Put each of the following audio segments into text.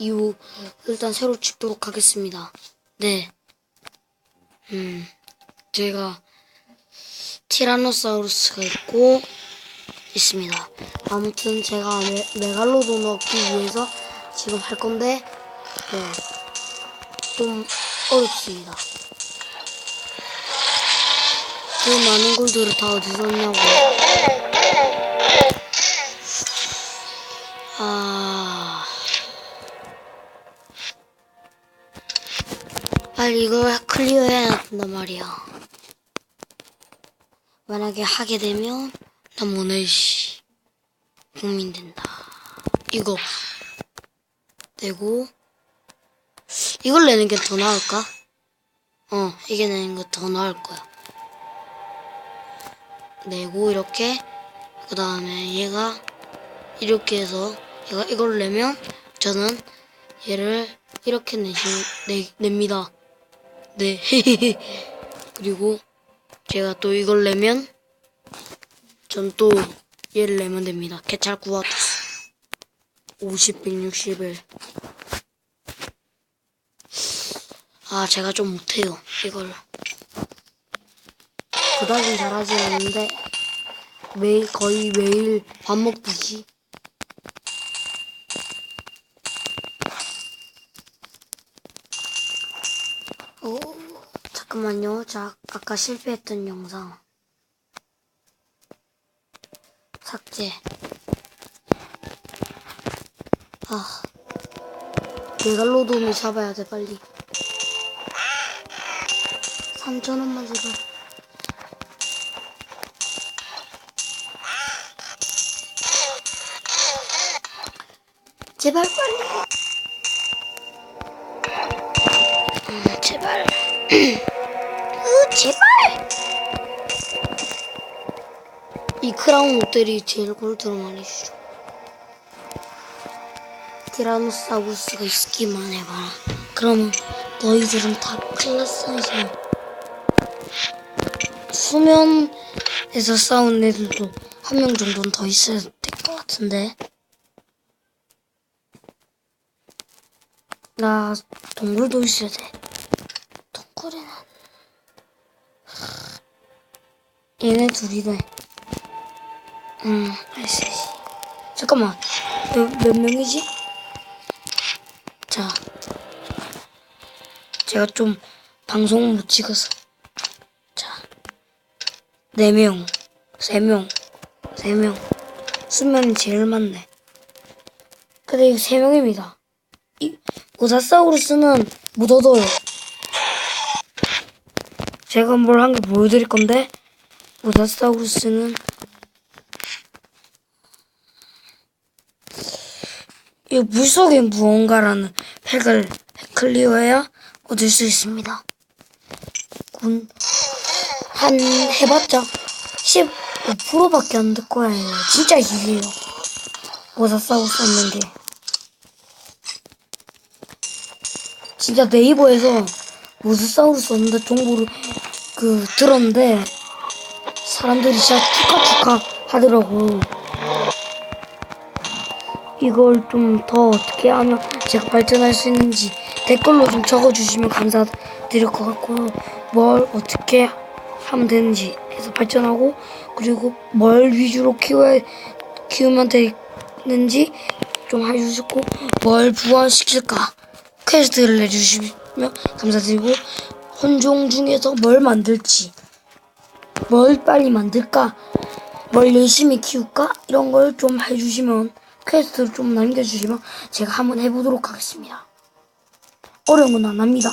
이후 일단 새로 찍도록 하겠습니다. 네. 음, 제가 티라노사우루스가 있고 있습니다. 아무튼 제가 메, 메갈로돈 얻기 위해서 지금 할 건데 네, 좀 어렵습니다. 그 많은 골드를 다 어디서 얻냐고. 아. 빨리 이걸 클리어해야 된단 말이야. 만약에 하게 되면, 난 오늘, 씨, 국민 된다. 이거. 내고, 이걸 내는 게 더 나을까? 어, 이게 내는 게 더 나을 거야. 내고, 이렇게, 그 다음에 얘가, 이렇게 해서, 얘가 이걸 내면, 저는 얘를 이렇게 내시, 내, 냅니다. 네. 그리고 제가 또 이걸 내면 전 또 얘를 내면 됩니다. 개찰 구하투스 50, 161. 아, 제가 좀 못해요. 이걸. 그다지 잘하진 않는데 매일 거의 매일 밥 먹듯이 오, 잠깐만요. 자, 아까 실패했던 영상. 삭제. 아, 메갈로돔을 잡아야 돼, 빨리. 3천원만 제발. 제발 빨리. 음, 제발. 크라운 모델이 제일 골드로 많이 주죠. 티라노사우루스가 있기만 해봐라. 그러면 너희들은 다 클라스이지. 수면에서 싸운 애들도 한 명 정도는 더 있어야 될 것 같은데. 나 동굴도 있어야 돼. 동굴에는 얘네 둘이네. 음, 알수 있어. 잠깐만. 몇, 몇 명이지? 자. 제가 좀 방송을 못 찍어서. 자. 네 명. 세 명. 세 명. 수면이 제일 많네. 근데 이거 세 명입니다. 이, 오사사우루스는 못 얻어요. 제가 뭘한개 보여드릴 건데, 오사사우루스는 이 물속에 무언가라는 팩을 클리어해야 얻을 수 있습니다. 군, 한, 해봤자 15%밖에 안 될 거예요. 진짜 이게요. 오사사우루스 얻는 게. 진짜 네이버에서 모스사우루스 없는데 정보를 그 들었는데 사람들이 진짜 축하 축하 하더라고. 이걸 좀 더 어떻게 하면 제가 발전할 수 있는지 댓글로 좀 적어주시면 감사드릴 것 같고요. 뭘 어떻게 하면 되는지 해서 발전하고 그리고 뭘 위주로 키워야 키우면 되는지 좀 해주시고 뭘 부활시킬까 퀘스트를 내주시면 감사드리고 혼종 중에서 뭘 만들지 뭘 빨리 만들까 뭘 열심히 키울까 이런 걸 좀 해주시면 퀘스트를 좀 남겨주시면 제가 한번 해보도록 하겠습니다. 어려운 건 안 합니다.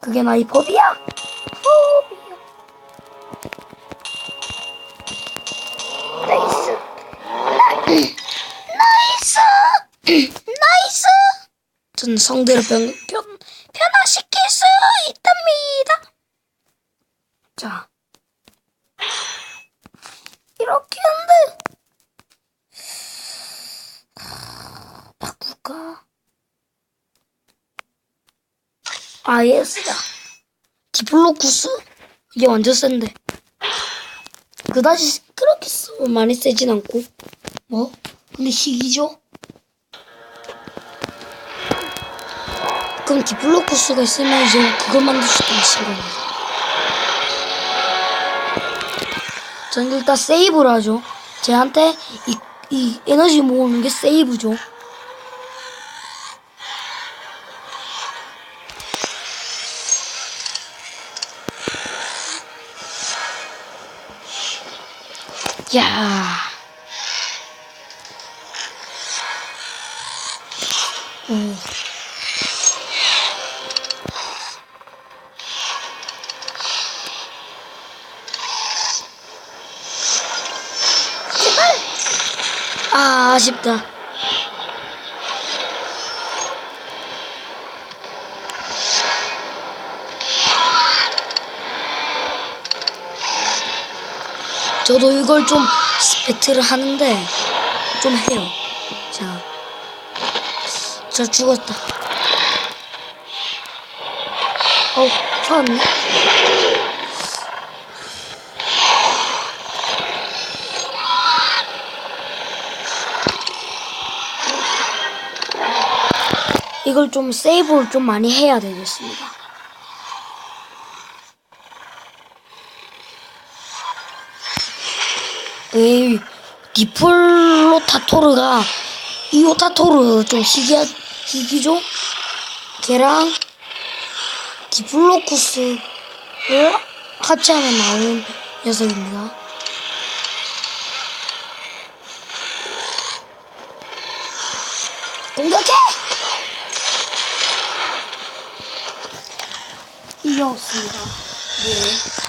그게 나의 법이야. 법이야. 나이스. 나이스. 나이스. 전 성대를 변, 변, 변화시킬 수 있답니다. 자. 이렇게 한데. 바꿀까? 아예스다. 디플로쿠스? 이게 완전 센데. 그다지 그렇게 쓰면 많이 세진 않고. 뭐? 근데 희귀죠? 그럼 디플로쿠스가 있으면 이제 그걸 만들 수 있는 거예요. 전 일단 세이브를 하죠. 쟤한테 이, 이 에너지 모으는 게 세이브죠. 야. 오. 아, 아쉽다. 저도 이걸 좀 배틀을 하는데 좀 해요. 자, 저 죽었다. 어, 살았네. 이걸 좀 세이브를 좀 많이 해야 되겠습니다. 에이, 디플로타토르가 이오타토르 좀 희귀하, 희귀죠? 걔랑 디플로쿠스를 같이 하면 나오는 녀석입니다. 공격해! 이겼습니다. 네.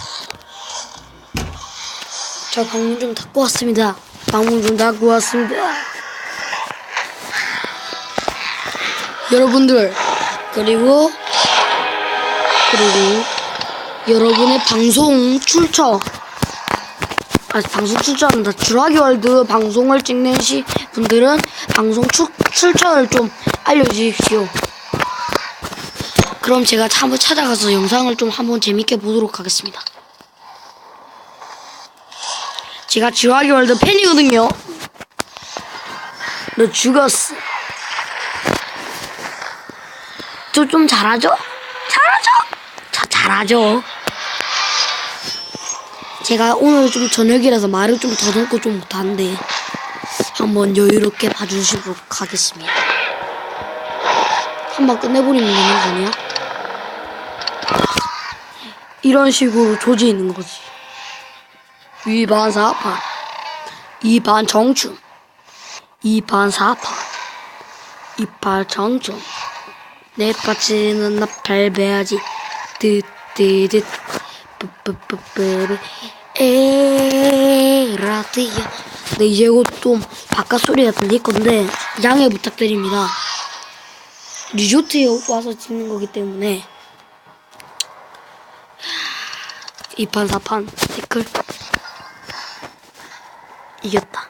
저 방문 좀 닫고 왔습니다. 방문 좀 닫고 왔습니다. 여러분들 그리고 그리고 여러분의 방송 출처 아 방송 출처합니다. 주라기 월드 방송을 찍는 시 분들은 방송 출, 출처를 좀 알려주십시오. 그럼 제가 한번 찾아가서 영상을 좀 한번 재밌게 보도록 하겠습니다. 제가 지화기 월드 팬이거든요. 너 죽었어. 저 좀 잘하죠? 잘하죠? 자, 잘하죠. 제가 오늘 좀 저녁이라서 말을 좀 더듬고 좀 못하는데 한번 여유롭게 봐주시도록 하겠습니다. 한번 끝내버리면 되는 거 아니야? 이런 식으로 조지 있는 거지. 위반 사파, 이반 정충, 이반 사파, 이팔 정충. 내 빠지는 나 발배하지. 뜨뜨듯 뿌뿌뿌뿌 에라디야. 네 이제 이거 좀 바깥 소리가 들릴 건데 양해 부탁드립니다. 리조트에 와서 찍는 거기 때문에 이판 사판 댓글 이겼다.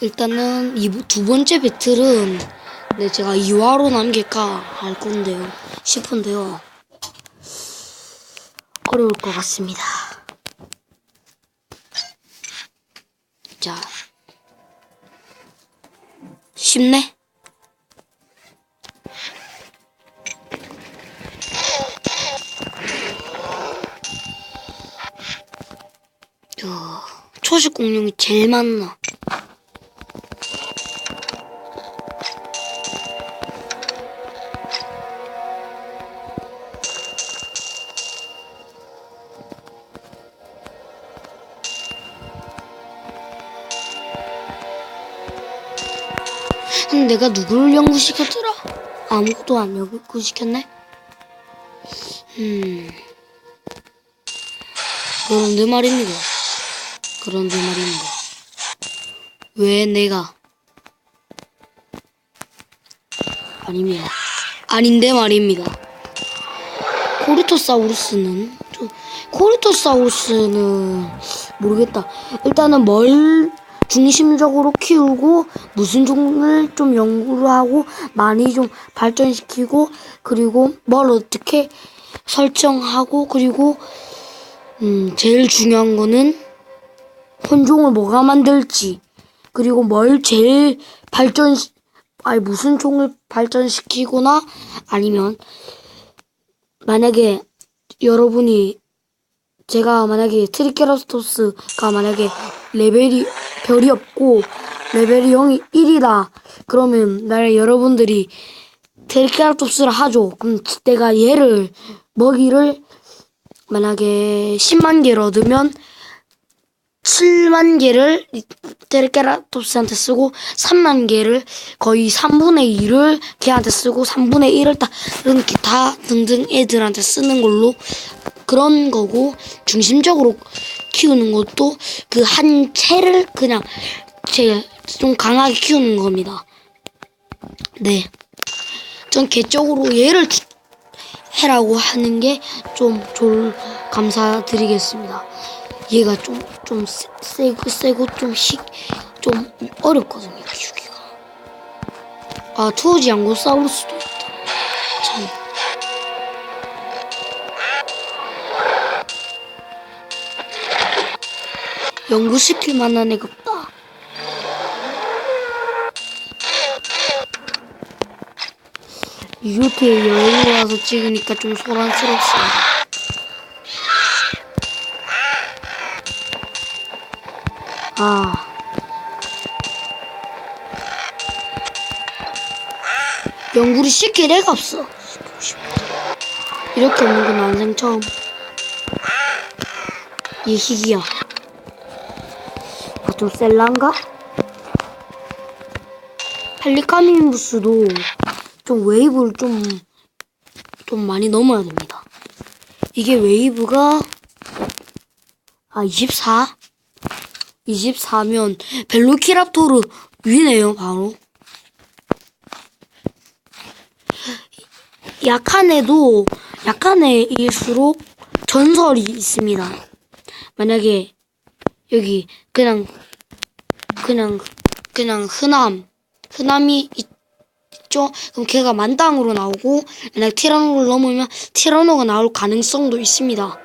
일단은 이 두 번째 배틀은 네 제가 2화로 남길까 할 건데요 싶은데요 어려울 것 같습니다. 자 쉽네. 초식 공룡이 제일 많나? 음, 내가 누구를 연구시켰더라? 아무것도 안 연구시켰네? 음. 그런데 말입니다. 그런데 말입니다. 왜 내가 아닙니다. 아닌데 말입니다. 코리토사우루스는 저, 코리토사우루스는 모르겠다. 일단은 뭘 중심적으로 키우고 무슨 종을 좀 연구를 하고 많이 좀 발전시키고 그리고 뭘 어떻게 설정하고 그리고 음 제일 중요한 거는 혼종을 뭐가 만들지? 그리고 뭘 제일 발전 아니 무슨 종을 발전시키거나 아니면 만약에 여러분이 제가 만약에 트리케라토스가 만약에 레벨이 별이 없고 레벨이 0이 1이다. 그러면 만약 여러분들이 트리케라토스를 하죠. 그럼 내가 얘를 먹이를 만약에 10만 개를 얻으면 7만 개를 트리케라톱스한테 쓰고 3만 개를 거의 3분의 2를 걔한테 쓰고 3분의 1을 다 이렇게 다 등등 애들한테 쓰는 걸로 그런 거고 중심적으로 키우는 것도 그 한 채를 그냥 제 좀 강하게 키우는 겁니다. 네. 전 개적으로 얘를 주- 해라고 하는 게 좀 좋을 감사드리겠습니다. 얘가 좀, 좀 세, 세고, 세고, 좀 식, 좀 어렵거든요, 키우기가. 아, 투어지 양고사우루스도 있다. 참. 연구시킬 만한 애가 없다. 이렇게 여행을 와서 찍으니까 좀 소란스럽습니다. 연구를 시킬 애가 없어. 이렇게 없는 건 난생 처음. 얘 희귀야. 아, 좀 셀란가? 펠리카민부스도 좀 웨이브를 좀, 좀 많이 넘어야 됩니다. 이게 웨이브가, 아, 24? 24면 벨로키랍토르 위네요, 바로. 약한 애도 약한 애일수록 전설이 있습니다. 만약에 여기 그냥 그냥 그냥 흔함 흔함이 있죠. 그럼 걔가 만땅으로 나오고 만약 티라노를 넘으면 티라노가 나올 가능성도 있습니다.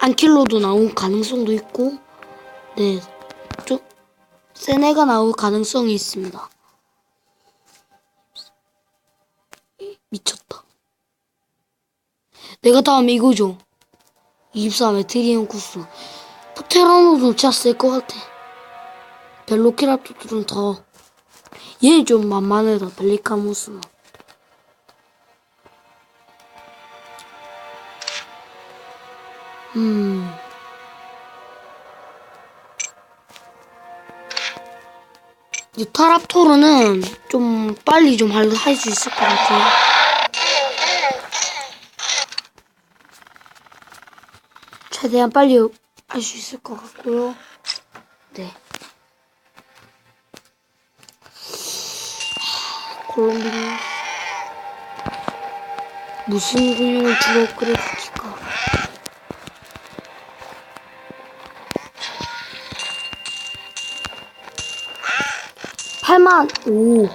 안킬로도 나올 가능성도 있고 네, 좀 센 애가 나올 가능성이 있습니다. 미쳤다. 내가 다음에 이거죠. 23회 트리언쿠스. 포테라노도 진짜 셀것 같아. 벨로키랍토들은 더. 얘 좀 만만하다. 벨리카무스는. 음. 유타랍토르는 좀 빨리 좀 할 수 있을 것 같아요. 최대한 빨리 할 수 있을 것 같고요. 네. 하, 콜롬비아 무슨 근육을 주로 업그레이드할까? 팔만 오.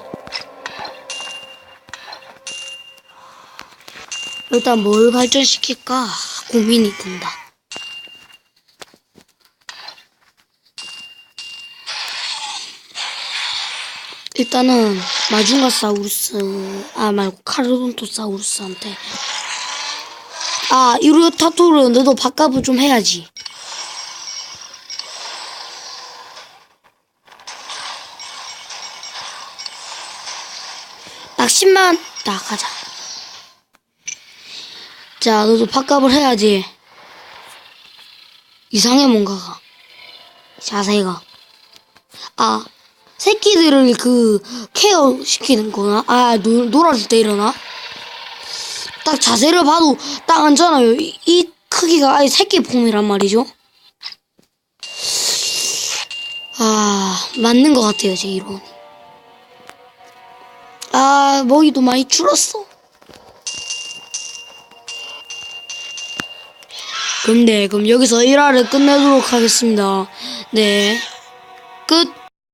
일단 뭘 발전시킬까 고민이 된다. 일단은 마중가사우루스 아 말고 카르돈토사우루스한테 아 이루타토르 너도 밥값을 좀 해야지. 딱 10만 나가자. 자, 너도 밥값을 해야지. 이상해, 뭔가가. 자세가. 아, 새끼들을 그, 케어 시키는 거나? 아, 놀, 놀아줄 때 일어나? 딱 자세를 봐도 딱 앉잖아요. 이, 이 크기가 아예 새끼 폼이란 말이죠. 아, 맞는 것 같아요, 제 이론이. 아, 먹이도 많이 줄었어. 근데 그럼 여기서 1화를 끝내도록 하겠습니다. 네. 끝.